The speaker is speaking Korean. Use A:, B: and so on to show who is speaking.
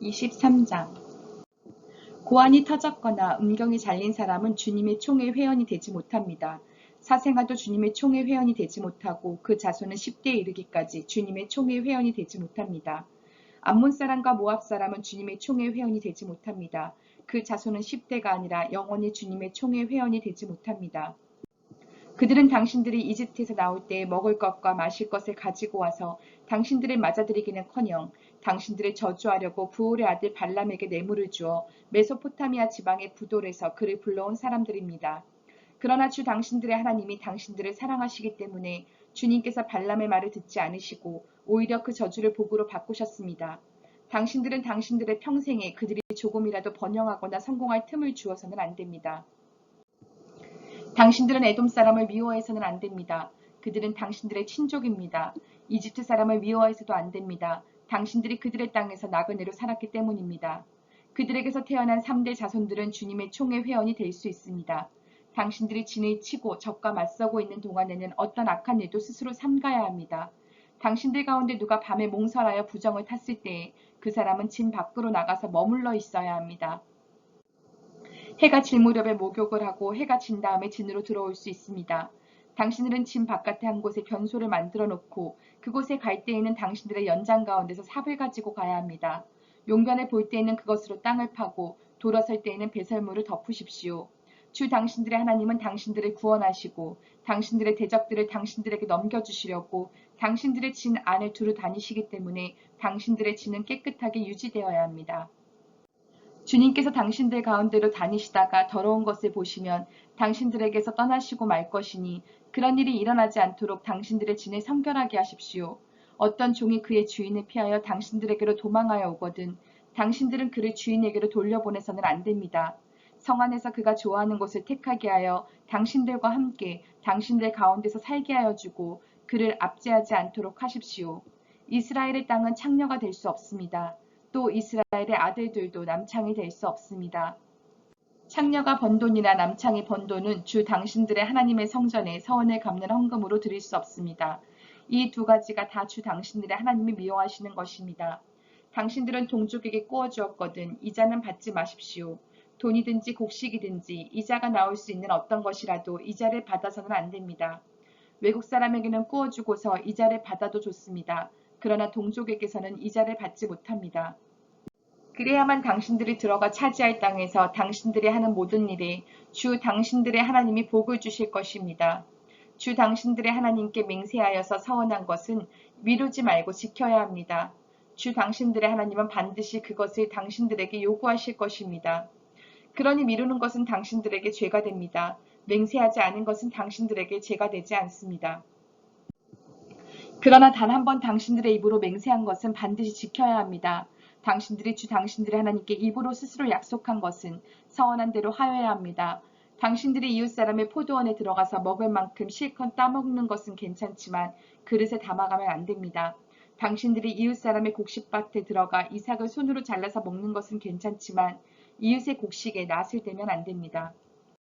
A: 23장 고안이 터졌거나 음경이 잘린 사람은 주님의 총회 회원이 되지 못합니다. 사생아도 주님의 총회 회원이 되지 못하고 그 자손은 10대에 이르기까지 주님의 총회 회원이 되지 못합니다. 암몬 사람과 모압 사람은 주님의 총회 회원이 되지 못합니다. 그 자손은 10대가 아니라 영원히 주님의 총회 회원이 되지 못합니다. 그들은 당신들이 이집트에서 나올 때 먹을 것과 마실 것을 가지고 와서 당신들을 맞아들이기는커녕 당신들을 저주하려고 부올의 아들 발람에게 뇌물을 주어 메소포타미아 지방의 부돌에서 그를 불러온 사람들입니다. 그러나 주 당신들의 하나님이 당신들을 사랑하시기 때문에 주님께서 발람의 말을 듣지 않으시고 오히려 그 저주를 복으로 바꾸셨습니다. 당신들은 당신들의 평생에 그들이 조금이라도 번영하거나 성공할 틈을 주어서는 안 됩니다. 당신들은 에돔 사람을 미워해서는 안 됩니다. 그들은 당신들의 친족입니다. 이집트 사람을 미워해서도 안 됩니다. 당신들이 그들의 땅에서 나그네로 살았기 때문입니다. 그들에게서 태어난 3대 자손들은 주님의 총회 회원이 될 수 있습니다. 당신들이 진을 치고 적과 맞서고 있는 동안에는 어떤 악한 일도 스스로 삼가야 합니다. 당신들 가운데 누가 밤에 몽설하여 부정을 탔을 때에 그 사람은 진 밖으로 나가서 머물러 있어야 합니다. 해가 질 무렵에 목욕을 하고 해가 진 다음에 진으로 들어올 수 있습니다. 당신들은 진 바깥에 한 곳에 변소를 만들어 놓고 그곳에 갈 때에는 당신들의 연장 가운데서 삽을 가지고 가야 합니다. 용변을 볼 때에는 그것으로 땅을 파고 돌아설 때에는 배설물을 덮으십시오. 주 당신들의 하나님은 당신들을 구원하시고 당신들의 대적들을 당신들에게 넘겨주시려고 당신들의 진 안을 두루 다니시기 때문에 당신들의 진은 깨끗하게 유지되어야 합니다. 주님께서 당신들 가운데로 다니시다가 더러운 것을 보시면 당신들에게서 떠나시고 말 것이니 그런 일이 일어나지 않도록 당신들의 진을 성결하게 하십시오. 어떤 종이 그의 주인을 피하여 당신들에게로 도망하여 오거든 당신들은 그를 주인에게로 돌려보내서는 안 됩니다. 성 안에서 그가 좋아하는 곳을 택하게 하여 당신들과 함께 당신들 가운데서 살게 하여 주고 그를 압제하지 않도록 하십시오. 이스라엘의 땅은 창녀가 될 수 없습니다. 또 이스라엘의 아들들도 남창이 될 수 없습니다. 창녀가 번 돈이나 남창이 번 돈은 주 당신들의 하나님의 성전에 서원을 갚는 헌금으로 드릴 수 없습니다. 이 두 가지가 다 주 당신들의 하나님이 미워하시는 것입니다. 당신들은 동족에게 꾸어주었거든 이자는 받지 마십시오. 돈이든지 곡식이든지 이자가 나올 수 있는 어떤 것이라도 이자를 받아서는 안 됩니다. 외국 사람에게는 꾸어주고서 이자를 받아도 좋습니다. 그러나 동족에게서는 이자를 받지 못합니다. 그래야만 당신들이 들어가 차지할 땅에서 당신들이 하는 모든 일에 주 당신들의 하나님이 복을 주실 것입니다. 주 당신들의 하나님께 맹세하여서 서원한 것은 미루지 말고 지켜야 합니다. 주 당신들의 하나님은 반드시 그것을 당신들에게 요구하실 것입니다. 그러니 미루는 것은 당신들에게 죄가 됩니다. 맹세하지 않은 것은 당신들에게 죄가 되지 않습니다. 그러나 단 한 번 당신들의 입으로 맹세한 것은 반드시 지켜야 합니다. 당신들이 주 당신들의 하나님께 입으로 스스로 약속한 것은 서원한 대로 하여야 합니다. 당신들이 이웃 사람의 포도원에 들어가서 먹을 만큼 실컷 따먹는 것은 괜찮지만 그릇에 담아가면 안 됩니다. 당신들이 이웃 사람의 곡식밭에 들어가 이삭을 손으로 잘라서 먹는 것은 괜찮지만 이웃의 곡식에 낫을 대면 안 됩니다.